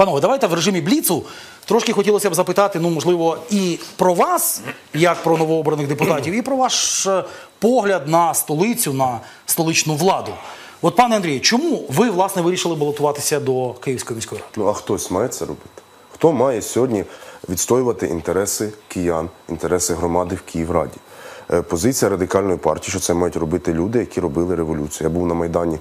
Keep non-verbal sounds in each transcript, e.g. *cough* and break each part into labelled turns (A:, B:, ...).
A: Панове, давайте в режимі бліцу трошки хотілося б запитати, ну можливо, і про вас, як про новообраних депутатів, і про ваш е, погляд на столицю, на столичну владу. От, пане Андрію, чому ви власне вирішили балотуватися до Київської міської ради?
B: Ну а хтось має це робити? Хто має сьогодні відстоювати інтереси киян, інтереси громади в Київраді? Е, Позиція радикальної партії, що це мають робити люди, які робили революцію. Я був на Майдані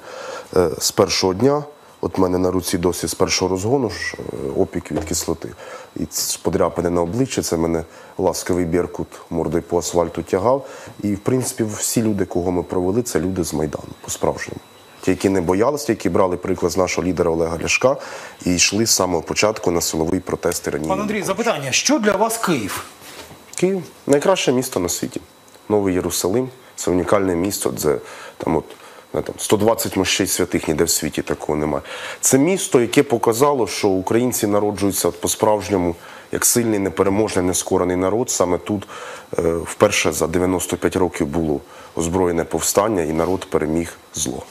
B: е, з першого дня. От в мене на руці досі з першого розгону ж е, опік від кислоти. І подряпини на обличчя, це мене ласковий Беркут мордою по асфальту тягав. І, в принципі, всі люди, кого ми провели, це люди з Майдану, по-справжньому. Ті, які не боялися, ті, які брали приклад з нашого лідера Олега Ляшка і йшли з самого початку на силовий протест тиранії.
A: Пане Андрій, запитання: що для вас Київ?
B: Київ найкраще місто на світі. Новий Єрусалим це унікальне місто, де там от. Там 120 мощей святих ніде в світі такого немає. Це місто, яке показало, що українці народжуються по-справжньому як сильний, непереможний, нескорений народ. Саме тут е, вперше за 95 років було озброєне повстання, і народ переміг зло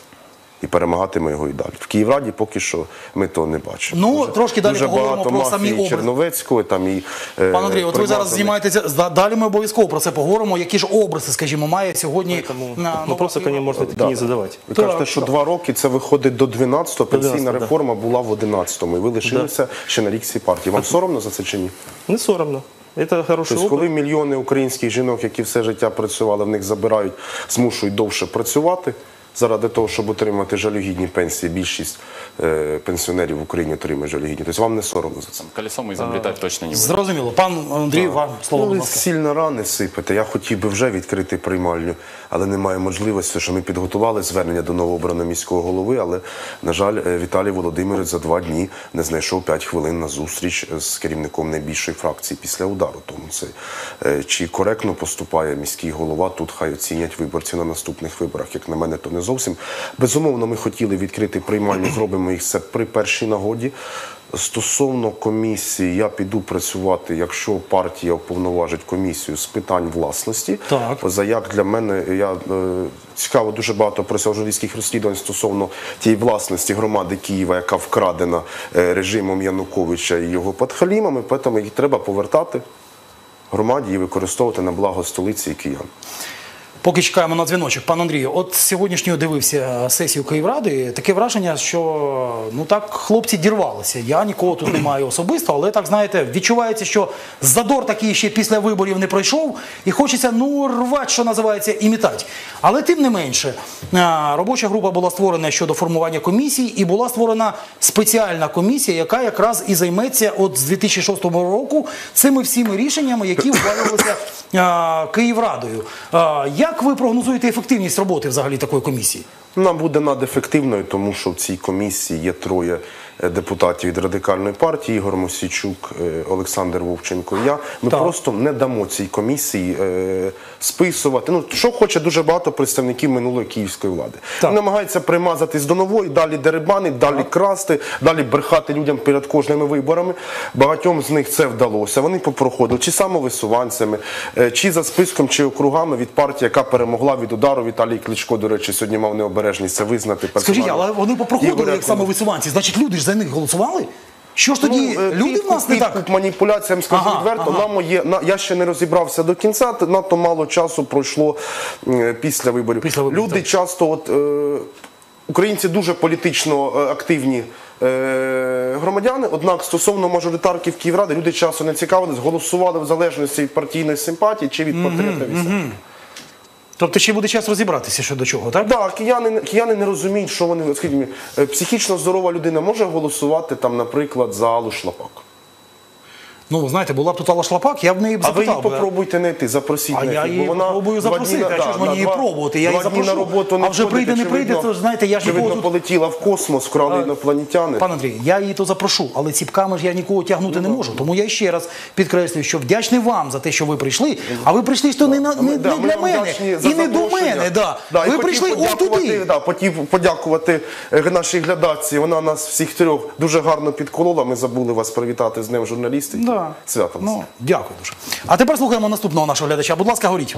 B: І перемагатиме його і далі. В Київраді поки що ми того не бачимо.
A: Ну, трошки далі
B: дуже
A: поговоримо
B: багато
A: про
B: мафії
A: самі образи.
B: Черновецького там і е,
A: Пане Андрію, от ви зараз
B: примазаних.
A: знімаєтеся зда- далі. Ми обов'язково про це поговоримо. Які ж образи, скажімо, має сьогодні
C: Поэтому
A: на
C: вопросы ко
A: Києва?
C: ним можно такие
B: Да.
C: не задавать.
B: Ви
A: Так,
B: кажете, що
A: так.
B: два роки це виходить до 12-го, пенсійна
C: 12-го, да.
B: реформа була в 11-му, і ви лишилися ще на рік цієї партії. Вам соромно за це чи ні?
C: Не соромно. Это хороший
B: Тобто,
C: опыт.
B: коли мільйони українських жінок, які все життя працювали, в них забирають, змушують довше працювати заради того, щоб отримати жалюгідні пенсії, більшість е, пенсіонерів в Україні отримує жалюгідні. Тобто вам не соромно за це?
D: Колесо мы изобретать точно не будем.
A: Зрозуміло. Пан Андрій, вам слово,
B: Ну,
A: будь ласка.
B: сильно рани сипете. Я хотів би вже відкрити приймальню, але немає можливості, що ми підготували звернення до новообраного міського голови. Але, на жаль, е, Віталій Володимирович за два дні не знайшов 5 хвилин на зустріч з керівником найбільшої фракції після удару. Тому це е, чи коректно поступає міський голова, тут хай оцінять виборці на наступних виборах. Як на мене, то не зовсім. Безумовно, ми хотіли відкрити приймальню, *clears throat* зробимо їх це при першій нагоді. Стосовно комісії, я піду працювати, якщо партія уповноважить комісію з питань власності.
A: Так.
B: За як для мене я е, цікаво дуже багато працював журналістських розслідувань стосовно тієї власності громади Києва, яка вкрадена е, режимом Януковича і його подхалімами, тому їх треба повертати громаді і використовувати на благо столиці і киян.
A: Поки чекаємо на дзвіночок. Пан Андрію, от сьогоднішньо дивився сесію Київради. Таке враження, що ну так хлопці дірвалися. Я нікого тут не маю особисто, але так знаєте, відчувається, що задор такий ще після виборів не пройшов, і хочеться ну рвати, що називається, імітать. Але тим не менше, робоча група була створена щодо формування комісій, і була створена спеціальна комісія, яка якраз і займеться от з 2006 року цими всіми рішеннями, які ухвалювалися Київрадою. А, Як ви прогнозуєте ефективність роботи взагалі такої комісії?
B: Вона буде надефективною, тому що в цій комісії є троє депутатів від радикальної партії: Ігор Мосійчук, е, Олександр Вовченко. і Я ми
A: Так.
B: просто не дамо цій комісії е, списувати. Ну що хоче дуже багато представників минулої київської влади.
A: Так.
B: Вони намагаються примазатись до нової, далі дерибани, далі красти, далі брехати людям перед кожними виборами. Багатьом з них це вдалося. Вони попроходили чи самовисуванцями, е, чи за списком, чи округами від партії, яка перемогла від удару. Віталій Кличко, до речі, сьогодні мав необережність це визнати.
A: Скажіть, але вони попроходили як самовисуванці, значить люди ж за них голосували? Що ж тоді
B: Ну, е,
A: люди в нас не так?
B: маніпуляціям, скажу
A: Ага,
B: відверто.
A: ага.
B: Нам є на я ще не розібрався до кінця. Надто мало часу пройшло е, після виборів.
A: Після виборів,
B: Люди
A: так.
B: часто, от е, українці дуже політично активні. Громадяни, однак стосовно мажоритарків Київради, люди часто не цікавились, голосували в залежності від партійної симпатії чи від портрету.
A: Тобто ще буде час розібратися щодо чого, так?
B: Так, кияни, кияни не розуміють, що вони скажімо, е, психічно здорова людина може голосувати там, наприклад, за Аллу Шлапак.
A: Ну, знаєте, була б тут Алла Шлапак, я б неї б
B: А ви її
A: би.
B: попробуйте знайти, запросіть
A: А
B: на
A: я
B: ефір,
A: її
B: бо вона
A: попробую
B: два
A: запросити,
B: дні на-
A: а що ж
B: да,
A: мені
B: на
A: її
B: два-
A: пробувати? Я
B: два
A: її
B: дні на
A: запрошу.
B: роботу не
A: А вже прийде, не прийде,
B: видно-
A: то ж, знаєте, я ж
B: чи
A: нікого тут-
B: полетіла в космос, вкрали інопланетяни.
A: Пан Андрій, я її то запрошу, але ціпками ж я нікого тягнути не можу. Тому я ще раз підкреслюю, що вдячний вам за те, що ви прийшли. А ви прийшли ж то не, на, не,
B: да,
A: не
B: ми
A: для
B: вам
A: мене
B: вдячні за
A: і не до
B: запрошення.
A: мене. Да.
B: І
A: ви
B: хотів
A: прийшли
B: подякувати,
A: туди.
B: Да, хотів подякувати е, нашій глядачці. Вона нас всіх трьох дуже гарно підколола. Ми забули вас привітати з Днем журналістів.
A: Да.
B: Святом.
A: Ну, дякую дуже. А тепер слухаємо наступного нашого глядача. Будь ласка, горіть.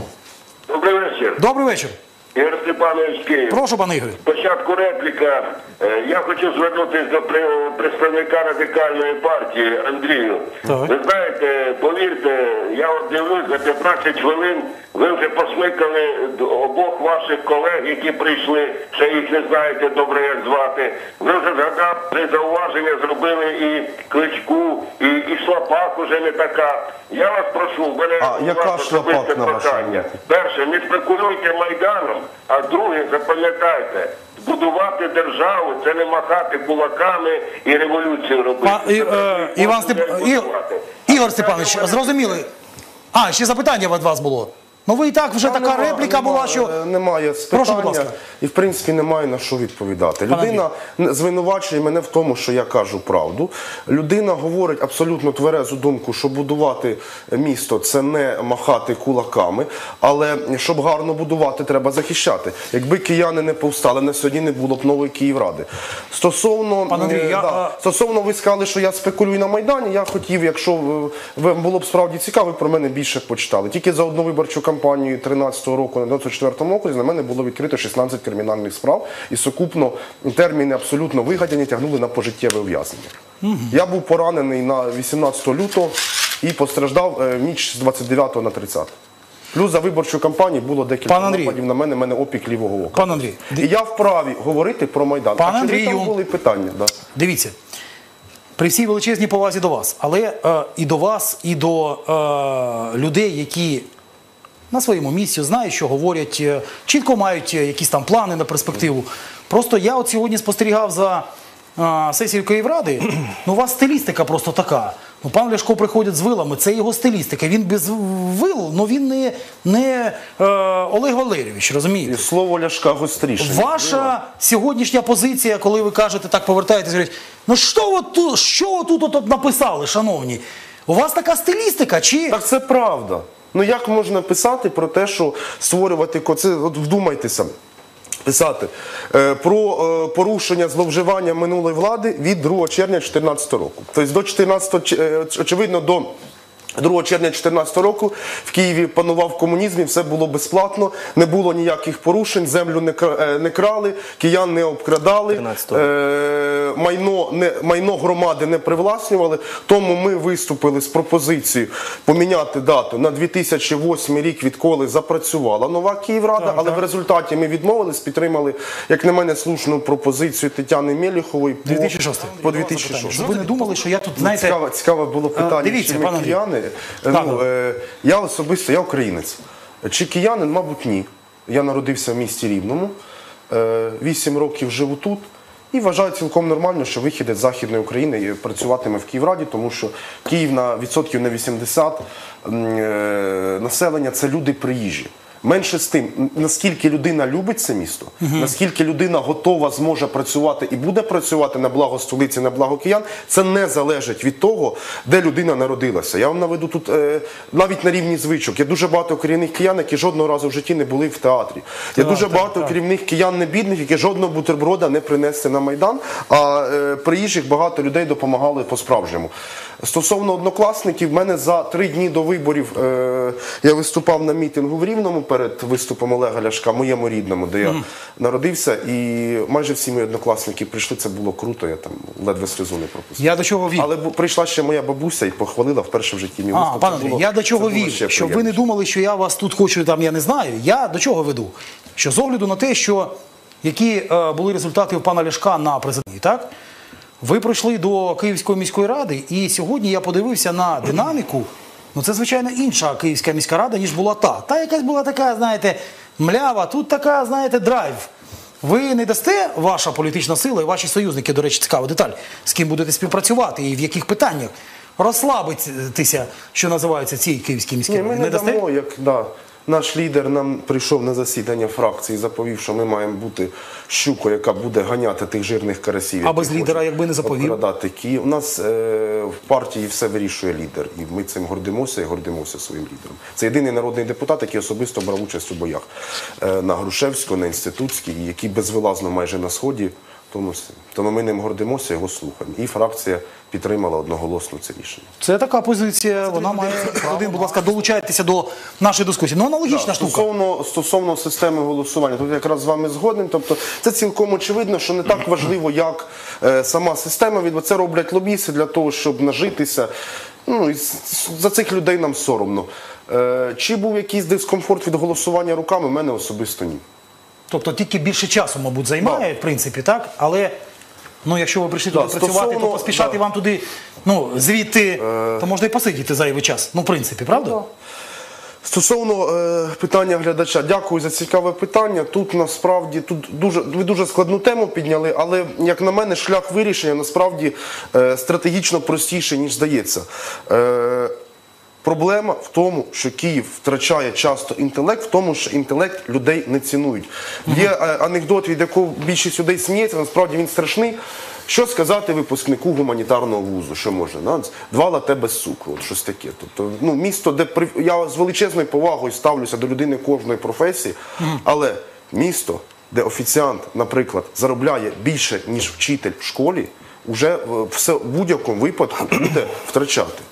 E: Добрий вечір.
A: Добрий вечір.
D: Ігор Степанович Київ.
A: Прошу, пане Ігорі.
D: Спочатку репліка. Е, Я хочу звернутися до представника радикальної партії Андрію.
A: Так.
D: Ви знаєте, повірте, я от дивлюсь за 15 хвилин. Ви вже посмикали обох ваших колег, які прийшли, ще їх не знаєте добре, як звати. Ви вже згадали, зауваження зробили і кличку, і, і шлапак уже не така. Я вас прошу, в мене
B: А
D: у вас особисте прохання. Перше, не спекулюйте майданом, а друге, запам'ятайте, будувати державу це не махати кулаками і революцію робити.
A: Па, і,
D: Це
A: е, Іван Степ... Ігор Степанович, зрозуміли. А, ще запитання від вас було. Ну ви і так вже така
B: Нема-
A: репліка
B: нема-
A: була, що.
B: е, немає
A: Прошу, будь
B: спитання
A: ласка.
B: і в принципі немає на що відповідати.
A: Пане
B: Людина звинувачує мене в тому, що я кажу правду. Людина говорить абсолютно тверезу думку, що будувати місто це не махати кулаками, але щоб гарно будувати, треба захищати. Якби кияни не повстали, на сьогодні не було б нової Київради. Стосовно
A: Пане Андрію,
B: е,
A: я, е,
B: стосовно ви сказали, що я спекулюю на майдані. Я хотів, якщо е, вам було б справді цікаво, ви про мене більше почитали. Тільки за одну виборчу кампанію 13-го року на 94-му окрузі на мене було відкрито 16 кримінальних справ, і сукупно терміни абсолютно вигадані тягнули на пожиттєве ув'язнення. Я був поранений на 18 лютого і постраждав е, ніч з 29 на 30. Плюс за виборчу кампанію було декілька
A: Пан Андрій.
B: нападів на мене, мене опік лівого ока.
A: Пан Андрій,
B: І я вправі говорити про Майдан.
A: Пан
B: а чи
A: Андрію.
B: там були питання? Да.
A: Дивіться, при всій величезній повазі до вас, але е, і до вас, і до е, людей, які на своєму місці знають, що говорять, е, чітко мають е, якісь там плани на перспективу. Просто я от сьогодні спостерігав за сесією Київради. *clears throat* Ну, у вас стилістика просто така. Ну, пан Ляшко приходить з вилами, це його стилістика. Він без вил, ну він не, не е, Олег Валерійович, розумієте?
B: І слово ляшка гостріше.
A: Ваша сьогоднішня позиція, коли ви кажете, так повертаєтесь, говорять, ну що ви тут, що тут от написали, шановні? У вас така стилістика, чи
B: Так це правда. Ну як можна писати про те, що створювати це, от вдумайтеся. Писати е, про е, порушення зловживання минулої влади від 2 червня 2014 року. Тобто до 14, ч- е, очевидно, до 2 червня 2014 року в Києві панував комунізм і все було безплатно, не було ніяких порушень, землю не, е, крали, киян не обкрадали,
C: 13-го.
B: е, майно, не, майно громади не привласнювали. Тому ми виступили з пропозицією поміняти дату на 2008 рік, відколи запрацювала нова Київрада, але в результаті ми відмовились, підтримали, як на мене, слушну пропозицію Тетяни Мєліхової по,
A: 2006?
B: по 2006.
A: Щоб ви не думали, що я тут, знаєте,
B: Цікаве, цікаве було питання.
A: дивіться,
B: чи ми
A: пане
B: кияни? Е, Ну, е, я особисто, я українець. Чи киянин, мабуть, ні. Я народився в місті Рівному, е, 8 років живу тут. І вважаю цілком нормально, що вихідець з Західної України працюватиме в Київраді, тому що Київ на відсотків на 80 е, населення це люди приїжджі. Менше з тим, наскільки людина любить це місто, наскільки людина готова зможе працювати і буде працювати на благо столиці, на благо киян, це не залежить від того, де людина народилася. Я вам наведу тут е, навіть на рівні звичок. Є дуже багато корінних киян, які жодного разу в житті не були в театрі. Є дуже багато керівних киян не бідних, які жодного бутерброда не принесли на майдан. А е, приїжджих багато людей допомагали по-справжньому. Стосовно однокласників, в мене за три дні до виборів е, я виступав на мітингу в Рівному перед виступом Олега Ляшка, моєму рідному, де я народився, і майже всі мої однокласники прийшли. Це було круто. Я там ледве сльозу не пропустив.
A: я до чого вів?
B: Але бу- прийшла ще моя бабуся і похвалила вперше в житті мій
A: А,
B: виступ.
A: пане
B: Це
A: Андрій,
B: було-
A: я до
B: це
A: чого
B: було
A: вів,
B: ще
A: щоб ви не
B: приємніше.
A: думали, що я вас тут хочу, там я не знаю. Я до чого веду? Що з огляду на те, що які е, були результати у пана Ляшка на президенті, так? Ви прийшли до Київської міської ради, і сьогодні я подивився на динаміку. Ну, це, звичайно, інша Київська міська рада, ніж була та. Та якась була така, знаєте, млява, тут така, знаєте, драйв. Ви не дасте ваша політична сила і ваші союзники, до речі, цікава деталь, з ким будете співпрацювати і в яких питаннях розслабитися, що називається цій київській міській
B: Ні,
A: раді.
B: ми не,
A: дасте?
B: дамо, як да, наш лідер нам прийшов на засідання фракції заповів, що ми маємо бути щукою, яка буде ганяти тих жирних карасів.
A: А без лідера, якби не заповів?
B: Київ. У нас е, в партії все вирішує лідер, і ми цим гордимося і гордимося своїм лідером. Це єдиний народний депутат, який особисто брав участь у боях е, на Грушевську, на інститутській, який безвилазно майже на сході Тому, тому ми ним гордимося, його слухаємо. І фракція підтримала одноголосно це рішення.
A: Це така позиція, вона має один, будь ласка, долучайтеся до нашої дискусії. Ну, аналогічна штука.
B: Стосовно, стосовно системи голосування, тут якраз з вами згоден. Тобто це цілком очевидно, що не так важливо, як е, сама система від це роблять лобісти для того, щоб нажитися. Ну і за цих людей нам соромно. Е, чи був якийсь дискомфорт від голосування руками? У мене особисто ні.
A: Тобто тільки більше часу, мабуть, займає, в принципі, так? Але ну, якщо ви прийшли
B: Да,
A: туди працювати, то
B: стосовно-
A: поспішати
B: да.
A: вам туди, ну, звідти, то можна і посидіти зайвий час. Ну, в принципі, правда?
B: Стосовно е, питання глядача, дякую за цікаве питання. Тут насправді тут дуже ви дуже складну тему підняли, але як на мене, шлях вирішення насправді е, стратегічно простіший, ніж здається. Е, Проблема в тому, що Київ втрачає часто інтелект, в тому, що інтелект людей не цінують. Є е, анекдот, від якого більшість людей сміється, насправді він страшний. Що сказати випускнику гуманітарного вузу? Що може? Два лате без цукру, от щось таке. Тобто, ну, місто, де я з величезною повагою ставлюся до людини кожної професії, але місто, де офіціант, наприклад, заробляє більше, ніж вчитель в школі, вже в все в будь-якому випадку *clears throat* буде втрачати.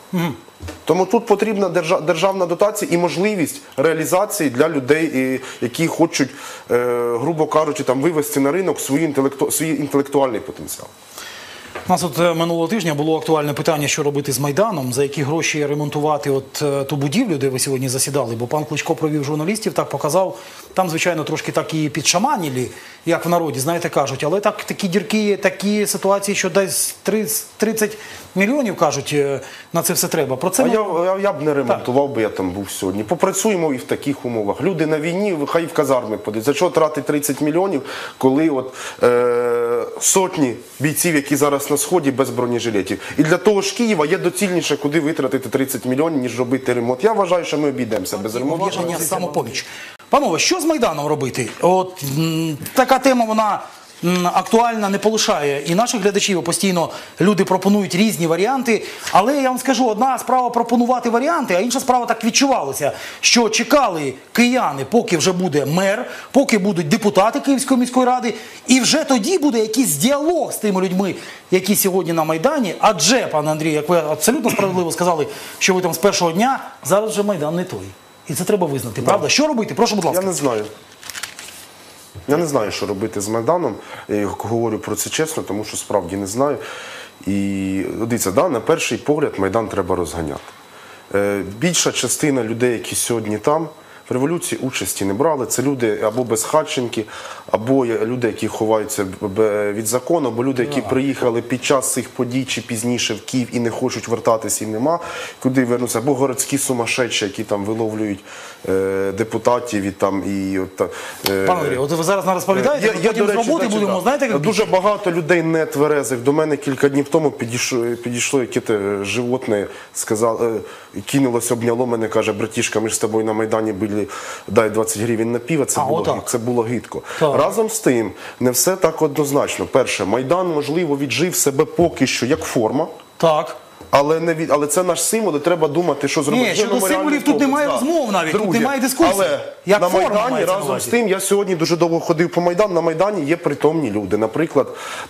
B: Тому тут потрібна державна дотація і можливість реалізації для людей, які хочуть, е, грубо кажучи, там вивести на ринок свій інтелектуальний потенціал.
A: У нас от е, минулого тижня було актуальне питання, що робити з Майданом, за які гроші ремонтувати от е, ту будівлю, де ви сьогодні засідали. Бо пан Кличко провів журналістів, так показав. Там, звичайно, трошки так і підшаманілі, як в народі, знаєте, кажуть. Але так такі дірки, такі ситуації, що десь 30 30 мільйонів кажуть, е, на це все треба. Про це
B: А
A: ми-
B: я, я, б не ремонтував би я там був сьогодні. Попрацюємо і в таких умовах. Люди на війні, хай в казарми подуть. За що тратити 30 мільйонів, коли от е, сотні бійців, які зараз на сході без бронежилетів. І для того ж Києва є доцільніше, куди витратити 30 мільйонів, ніж робити ремонт. Я вважаю, що ми обійдемося без ремонту.
A: Об'єднання самопоміч. Панове, що з Майданом робити? От м, така тема, вона актуальна, не полишає і наших глядачів. Постійно люди пропонують різні варіанти. Але я вам скажу, одна справа пропонувати варіанти, а інша справа так відчувалося, що чекали кияни, поки вже буде мер, поки будуть депутати Київської міської ради, і вже тоді буде якийсь діалог з тими людьми, які сьогодні на Майдані. Адже, пане Андрій, як ви абсолютно справедливо сказали, що ви там з першого дня, зараз вже Майдан не той. І це треба визнати, правда? Що робити? Прошу, будь ласка.
B: Я не знаю. Я не знаю, що робити з Майданом. Я говорю про це чесно, тому що справді не знаю. І дивіться, да, на перший погляд Майдан треба розганяти. Е, більша частина людей, які сьогодні там, в революції участі не брали. Це люди або безхатченки, або люди, які ховаються від закону, або люди, які приїхали під час цих подій чи пізніше в Київ і не хочуть вертатися, і нема куди вернутися, або городські сумасшедші, які там виловлюють е, депутатів і там і от, е,
A: Пане Андрій, от ви зараз нам розповідаєте,
B: я- я,
A: потім з роботи
B: речі,
A: будемо,
B: да.
A: знаєте, як
B: дуже багато людей не тверезих. До мене кілька днів тому підійшло, підійшло якесь животне, сказав, е, кинулося, обняло мене, каже, братішка, ми ж з тобою на Майдані були, дай 20 гривень на пиво, це,
A: А,
B: було,
A: отак.
B: це було гидко.
A: Так.
B: Разом з тим, не все так однозначно. Перше, Майдан, можливо, віджив себе поки що як форма.
A: Так.
B: Але не від, але це наш символ, і треба думати, що зробити.
A: Ні, щодо
B: меморіальний
A: символів тут
B: комплекс,
A: немає
B: да.
A: розмов навіть, тут
B: Друге,
A: немає дискусії.
B: Але
A: Як
B: на
A: форма
B: Майдані
A: мається на
B: разом з
A: увазі.
B: тим, я сьогодні дуже довго ходив по Майдану. На Майдані є притомні люди. Наприклад,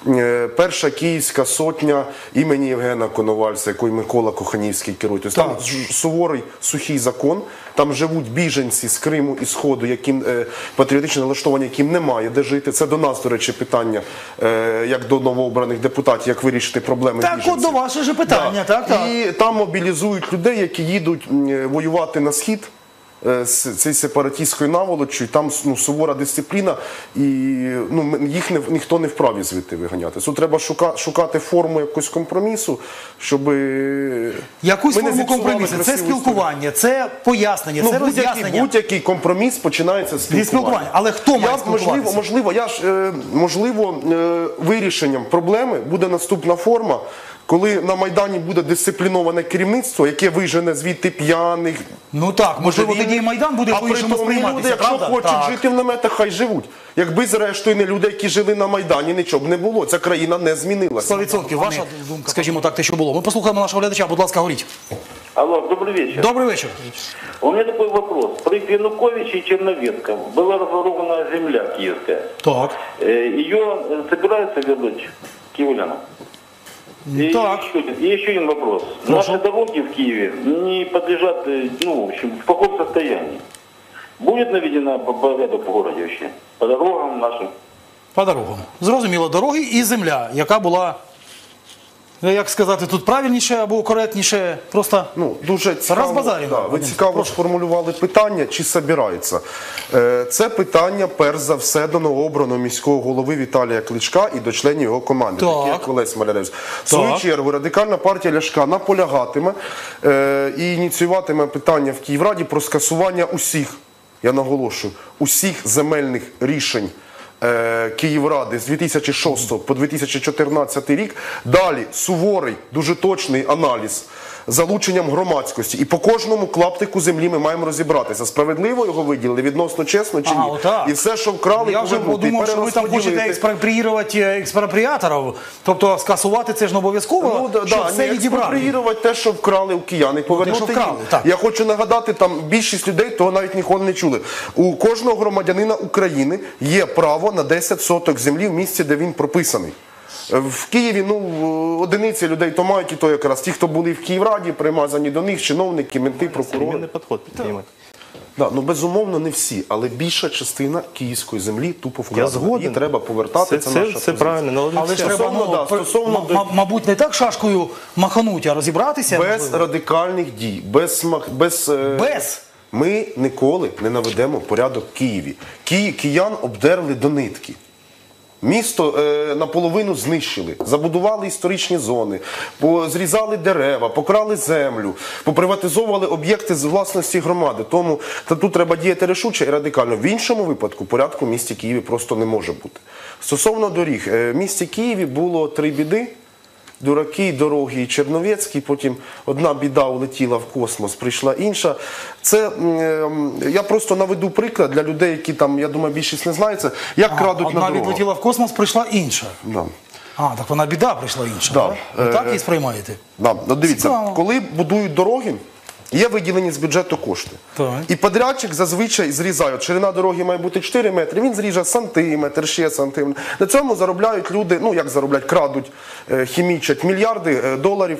B: е, перша київська сотня імені Євгена Коновальця, якою Микола Коханівський керує. Тобто там ж- суворий сухий закон. Там живуть біженці з Криму і Сходу, яким е, патріотично налаштовані, яким немає де жити. Це до нас, до речі, питання, е, як до новообраних депутатів, як вирішити проблеми
A: Так,
B: біженців.
A: от до ваше ж питання, так, так.
B: І там мобілізують людей, які їдуть е, воювати на схід. е, З цією сепаратистською наволочю, і там ну, сувора дисципліна, і ну, їх не, ніхто не вправі звідти виганяти. Тут треба шука, шукати форму якогось компромісу, щоб
A: Якусь
B: ми
A: форму компромісу. Це спілкування, це пояснення,
B: Ну,
A: це
B: будь-який,
A: роз'яснення.
B: будь-який компроміс починається з спілкування.
A: спілкування. Але хто має
B: я, можливо,
A: спілкуватися?
B: можливо, я ж е, можливо вирішенням проблеми буде наступна форма, коли на майдані буде дисципліноване керівництво, яке вижене звідти п'яних.
A: Ну так, можливо,
B: Буде
A: тоді і Майдан буде
B: а
A: по-іншому
B: притомні люди,
A: сприйматися,
B: якщо
A: правда?
B: хочуть
A: Так.
B: жити в наметах, хай живуть. Якби зрештою не люди, які жили на майдані, нічого б не було. Ця країна не змінилася.
A: 100% ваша думка. Скажімо так, те, що було. Ми послухаємо нашого глядача, будь ласка, говоріть.
E: Алло, добрый вечер.
A: Добрий вечір.
E: У меня такой вопрос. При Януковиче и Черновецком была разворована земля киевская.
A: Так.
E: Э, Ее э, собираются вернуть киевлянам? И
A: Так.
E: Еще, один- и еще один вопрос.
A: Прошу.
E: Наши дороги в Киеве не подлежат, э, ну, в общем, в каком состоянии? Будет наведена порядок в городе вообще? По дорогам нашим?
A: По дорогам. Зрозуміло, дороги і земля, яка була, як сказати, тут правильніше або коректніше, просто
B: Ну, дуже цікаво, да, ви цікаво сформулювали питання, чи собираються. Е, Це питання, перш за все, до новообраного міського голови Віталія Кличка і до членів його команди,
A: Так.
B: таких як Олесь Маляревич. В свою чергу, радикальна партія Ляшка наполягатиме е, і ініціюватиме питання в Київраді про скасування усіх, я наголошую, усіх земельних рішень. Е, Київради з 2006 по 2014 рік. Далі суворий, дуже точний аналіз залученням громадськості. І по кожному клаптику землі ми маємо розібратися. Справедливо його виділили, відносно чесно чи ні.
A: А, отак.
B: І все, що вкрали,
A: Я вже
B: повернути.
A: Подумав, що ви там хочете експропріювати експропріаторів, тобто скасувати це ж не обов'язково,
B: Ну, да,
A: щоб
B: да,
A: все
B: експропріювати те, що вкрали у киян, і повернути
A: що вкрали, так.
B: Я хочу нагадати, там більшість людей того навіть ніколи не чули. У кожного громадянина України є право на 10 соток землі в місці, де він прописаний. В Києві ну одиниці людей то мають і то якраз ті, хто були в Київраді, примазані до них, чиновники, менти, прокурори.
C: Подход предпринимать.
B: Да, ну безумовно не всі, але більша частина київської землі тупо вкрадена.
C: Я згоден.
B: Її треба повертати.
C: Це,
B: Це,
C: це,
B: наша
C: це правильно. але
A: Але ж треба,
B: Стосовно,
A: ну,
B: да, стосовно до-
A: мабуть, не так шашкою махануть, а розібратися.
B: без
A: можливо.
B: радикальних дій, без смах, без, е,
A: Без?
B: ми ніколи не наведемо порядок в Києві. Ки, киян обдерли до нитки. Місто е, наполовину знищили, забудували історичні зони, зрізали дерева, покрали землю, поприватизовували об'єкти з власності громади. Тому та тут треба діяти рішуче і радикально. В іншому випадку порядку в місті Києві просто не може бути. Стосовно доріг, е, в місті Києві було три біди. Дураки, дороги і Черновецький, потім одна біда улетіла в космос, прийшла інша. Це ем, я просто наведу приклад для людей, які там, я думаю, більшість не знається, як
A: А,
B: крадуть
A: Одна
B: на дорогах.
A: відлетіла в космос, прийшла інша.
B: Да.
A: А, так вона біда прийшла інша.
B: Да.
A: так? Ви
B: Е,
A: так її сприймаєте?
B: Да. Ну, дивіться,
A: Цікаво.
B: коли будують дороги, є виділені з бюджету кошти.
A: Так.
B: І подрядчик зазвичай зрізає. Ширина дороги має бути 4 метри, він зріже сантиметр, ще сантиметр. На цьому заробляють люди, ну як заробляють, крадуть, е, хімічать мільярди е, доларів.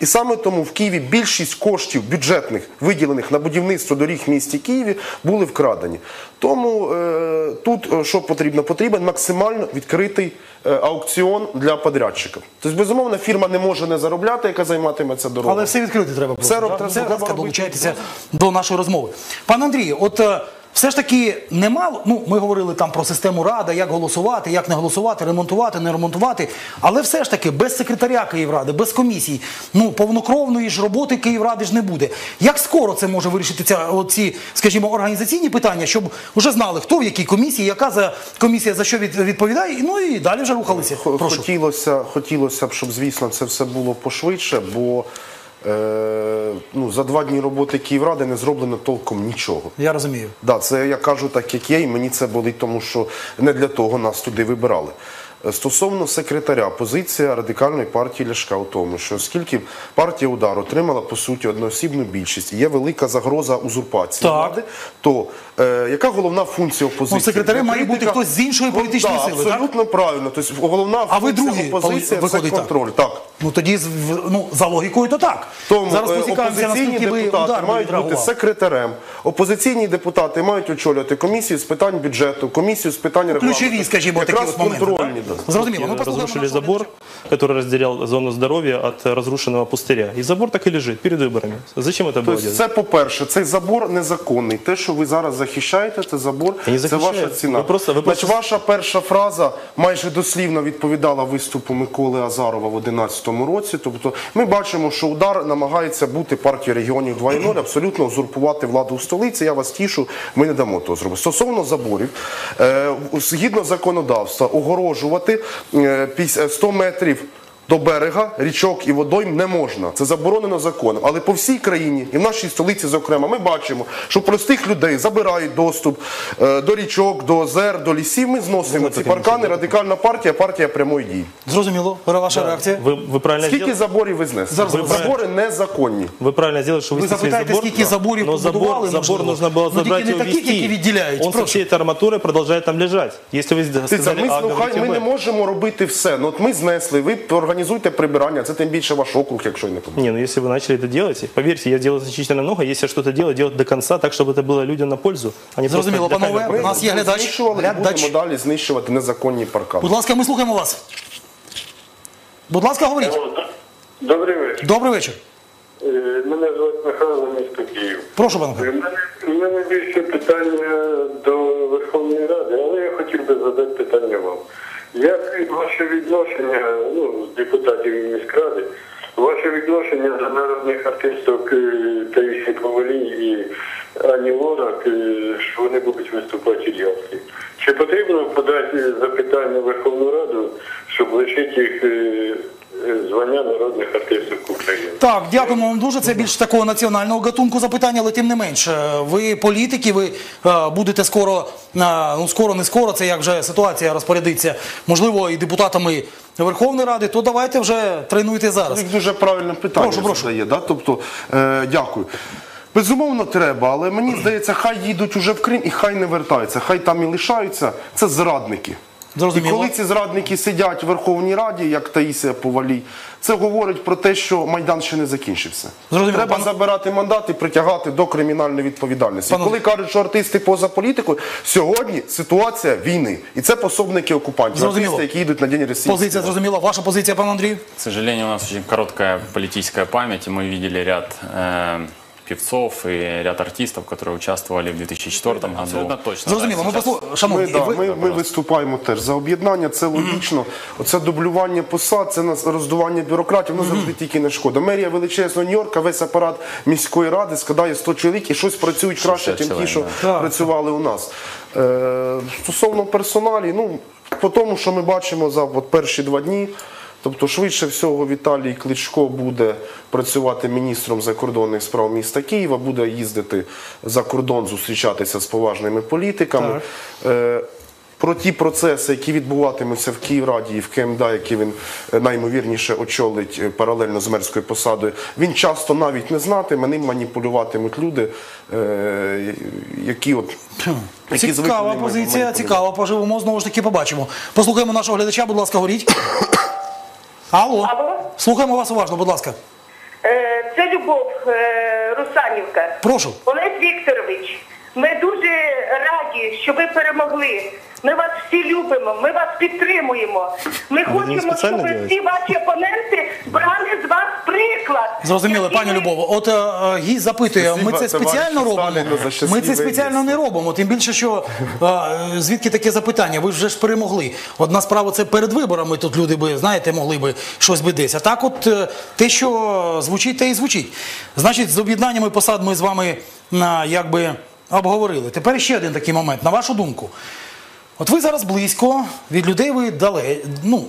B: І саме тому в Києві більшість коштів бюджетних, виділених на будівництво доріг в місті Києві, були вкрадені. Тому е, тут е, що потрібно? Потрібен максимально відкритий е, аукціон для подрядчиків. Тобто, безумовно, фірма не може не заробляти, яка займатиметься дорогою.
A: Але все відкрити треба просто.
B: Все треба-
A: Все,
B: треба
A: долучайтеся до нашої розмови. Пане Андрію, от е, все ж таки немало. Ну, ми говорили там про систему рада, як голосувати, як не голосувати, ремонтувати, не ремонтувати. Але все ж таки без секретаря Київради, без комісії, ну повнокровної ж роботи Київради ж не буде. Як скоро це може вирішити ця оці, скажімо, організаційні питання, щоб вже знали, хто в якій комісії, яка за комісія за що від- відповідає, ну і далі вже рухалися. Прошу.
B: Хотілося, хотілося б, щоб, звісно, це все було пошвидше, бо ну, за два дні роботи Київради не зроблено толком нічого.
A: Я розумію.
B: Да, це я кажу так, як є, і мені це болить, тому що не для того нас туди вибирали. Е, Стосовно секретаря, позиція радикальної партії Ляшка у тому, що оскільки партія удар отримала по суті одноосібну більшість, і є велика загроза узурпації
A: Так.
B: влади, то е, яка головна функція опозиції?
A: Ну, секретарем має бути хтось з іншої
B: Ну,
A: політичної
B: да,
A: сили, так?
B: Абсолютно правильно. Тобто головна
A: А ви
B: функція
A: другі
B: опозиція це
A: виходить так?
B: Так.
A: Ну тоді ну, за логікою то так.
B: Тому
A: Зараз
B: е, опозиційні
A: наскільки
B: депутати
A: удар
B: мають бути секретарем. Опозиційні депутати мають очолювати комісію з питань бюджету, комісію з питань регламенту.
A: Ключові, скажімо, такі от моменти.
B: контрольні.
A: так?
B: да.
A: Зрозуміло. Ми послухаємо
C: разрушили
A: нашого
C: забор, который разделял зону здоровья от разрушенного пустыря. И забор так и лежит перед выборами. Зачем это было
B: Тобто
C: делать?
B: це по-перше, цей забор незаконний. Те, що ви зараз захищаєте, це забор,
C: Я не
B: це
C: захищаю.
B: ваша ціна.
C: Ви просто- ви
B: Значить,
C: просто-
B: ваша перша фраза майже дослівно відповідала виступу Миколи Азарова в 2011 році. Тобто ми бачимо, що удар намагається бути партією регіонів 2.0, абсолютно узурпувати владу в столиці. Я вас тішу, ми не дамо того зробити. Стосовно заборів, е, згідно законодавства, огорожувати е, піс- 100 метрів до берега річок і водойм не можна. Це заборонено законом. Але по всій країні і в нашій столиці, зокрема, ми бачимо, що простих людей забирають доступ е, до річок, до озер, до лісів. Ми зносимо ці паркани. Радикальна партія, партія прямої дії.
A: Зрозуміло, ваша реакція.
C: Вы, вы правильно
B: Скільки
C: сделали?
B: заборів ви знесли?
A: Зараз, зараз.
B: Забори незаконні.
C: Вы правильно сделали, что вы,
A: Вы
C: снесли
A: запытайте,
C: забор.
A: скільки заборів
C: но забор,
A: побудували,
C: забор
A: можливо.
C: нужно было
A: Ну, тільки
C: забрать
A: не
C: и
A: таких,
C: увезти.
A: які відділяють,
C: Он со
A: прошу.
C: всей этой арматурой продолжает там лежать. Если вы
B: Дивіться,
C: сказали
B: ми,
C: А,
B: ну, хай,
C: говорите
B: ми не
C: Б.
B: можемо робити все. Ну, от ми знесли, ви організуйте прибирання, це тим більше ваш округ, якщо я не помиляюсь.
C: Не, ну если вы начали это делать, поверьте, я делаю значительно много. Если что-то делать, делать до конца, так, чтобы это было людям на пользу, а не просто
A: Зрозуміло,
C: для
A: панове.
C: камеры.
A: У нас є глядач.
B: знищували і
A: Глядач.
B: будемо далі знищувати незаконні паркани.
A: Будь ласка, ми слухаємо вас. Будь ласка, говоріть.
D: Добрий вечір.
A: Добрий вечір.
D: Е, Мене звати Михайло, місто Київ.
A: Прошу, пане
D: У мене, у більше питання до Верховної Ради, але я хотів би задати питання вам. Як ваше відношення, ну, депутатів міськради, ваше відношення до народних артисток е, Таїсі Ковалій і Ані Лорак, е, що вони будуть виступати в Ялті? Чи потрібно подати запитання Верховну Раду, щоб лишити їх е, е, звання народних артисток України?
A: Так, дякуємо вам дуже. Це більш такого національного гатунку запитання, але тим не менш, е, ви політики, ви е, будете скоро, е, ну скоро, не скоро, це як вже ситуація розпорядиться, можливо, і депутатами Верховної Ради, то давайте вже тренуйте зараз.
B: Вік дуже правильне питання
A: Прошу, прошу.
B: задає. Да? Тобто, е, дякую. Безумовно, треба, але мені здається, хай їдуть уже в Крим і хай не вертаються, хай там і лишаються. Це зрадники.
A: Зрозуміло.
B: І коли ці зрадники сидять в Верховній Раді, як Таїсія Повалій, це говорить про те, що Майдан ще не закінчився.
A: Зрозуміло.
B: Треба
A: Пан-
B: забирати мандат і притягати до кримінальної відповідальності.
A: Пане-
B: Коли кажуть, що артисти поза політикою, сьогодні ситуація війни. І це пособники окупантів,
A: Зрозуміло.
B: артисти, які йдуть на день Росії.
A: Позиція зрозуміла. Ваша позиція, пане Андрію?
F: К сожалению, у нас очень короткая политическая память, и мы видели ряд э, певцов и ряд артистов, которые участвовали в 2004 году. Абсолютно точно.
A: Зрозуміло. Ми послухаємо.
B: Ми,
A: Шановні,
B: да,
A: ви-
B: ми, ми виступаємо теж за об'єднання, це логічно. Оце дублювання посад, це нас- роздування бюрократів, воно завжди тільки не шкода. Мерія величезного Нью-Йорка, весь апарат міської ради складає 100 чоловік і щось працюють краще,
F: 60
B: ніж ті, що працювали у нас. Е, стосовно персоналі, ну по тому, що ми бачимо за от, перші два дні. Тобто, швидше всього, Віталій Кличко буде працювати міністром закордонних справ міста Києва, буде їздити за кордон, зустрічатися з поважними політиками. Е, Про ті процеси, які відбуватимуться в Київраді і в КМДА, які він е, наймовірніше очолить е, паралельно з мерською посадою, він часто навіть не знатиме, ним маніпулюватимуть люди, які от які
A: Цікава позиція, цікава. Поживемо, знову ж таки побачимо. Послухаємо нашого глядача, будь ласка, говоріть. Алло.
G: Алло.
A: Слухаємо вас уважно, будь ласка.
G: Е, Це Любов е, Русанівка.
A: Прошу.
G: Олег Вікторович, ми дуже раді, що ви перемогли. Ми вас всі любимо, ми вас підтримуємо. Ми хочемо, щоб всі ваші опоненти брали з вас приклад.
A: Зрозуміло, пані Любово. От е, е, гість запитує,
B: Спасибо,
A: ми це спеціально робимо. Ми це спеціально не робимо. Тим більше, що е, звідки таке запитання? Ви вже ж перемогли. Одна справа це перед виборами. Тут люди би, знаєте, могли би щось би десь. А так, от е, те, що звучить, те і звучить. Значить, з об'єднаннями посад ми з вами на, якби обговорили. Тепер ще один такий момент. На вашу думку. От ви зараз близько, від людей ви дале, ну,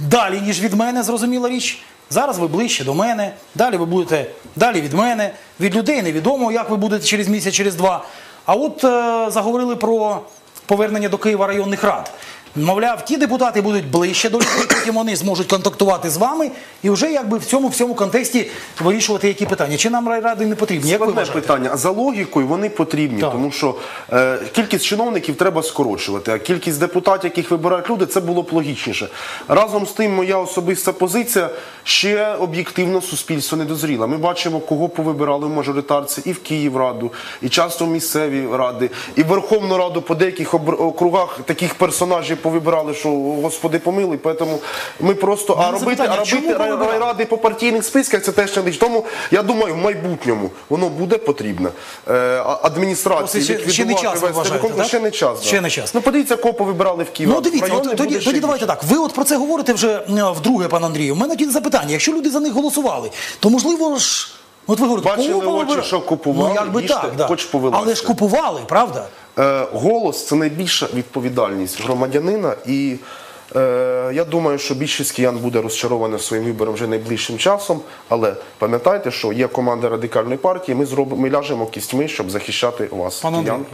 A: далі, ніж від мене, зрозуміла річ. Зараз ви ближче до мене, далі ви будете далі від мене. Від людей невідомо, як ви будете через місяць, через два. А от е, заговорили про повернення до Києва районних рад. Мовляв, ті депутати будуть ближче до людей, потім вони зможуть контактувати з вами і вже якби в цьому всьому контексті вирішувати які питання. Чи нам райради не потрібні? Як ви
B: Складне
A: вважаєте?
B: питання. За логікою вони потрібні,
A: Так.
B: тому що е, кількість чиновників треба скорочувати, а кількість депутатів, яких вибирають люди, це було б логічніше. Разом з тим, моя особиста позиція ще об'єктивно суспільство не дозріла. Ми бачимо, кого повибирали в мажоритарці і в Київраду, і часто в місцеві ради, і Верховну Раду по деяких обр- округах таких персонажів повибирали, що господи помилуй. Тому ми просто а робити, а робити райради по партійних списках це теж не лише. Тому я думаю, в майбутньому воно буде потрібне. Е, адміністрації
A: ще- ще не час, ви вважаєте, так?
B: Ще не час. да.
A: Ще не час.
B: Ну подивіться, кого повибирали в Києві.
A: Ну дивіться, от, тоді, тоді давайте так. Ви от про це говорите вже вдруге, пан Андрію. У мене тоді запитання. Якщо люди за них голосували, то можливо ж. От ви говорите,
B: Бачили очі, що купували,
A: ну, якби
B: їжте,
A: так, да.
B: хоч повилазьте.
A: Але ж купували, правда?
B: Е, голос це найбільша відповідальність громадянина і Е, я думаю, що більшість киян буде розчарована своїм вибором вже найближчим часом. Але пам'ятайте, що є команда радикальної партії. Ми зробимо, ми ляжемо кістьми, щоб захищати вас, киян.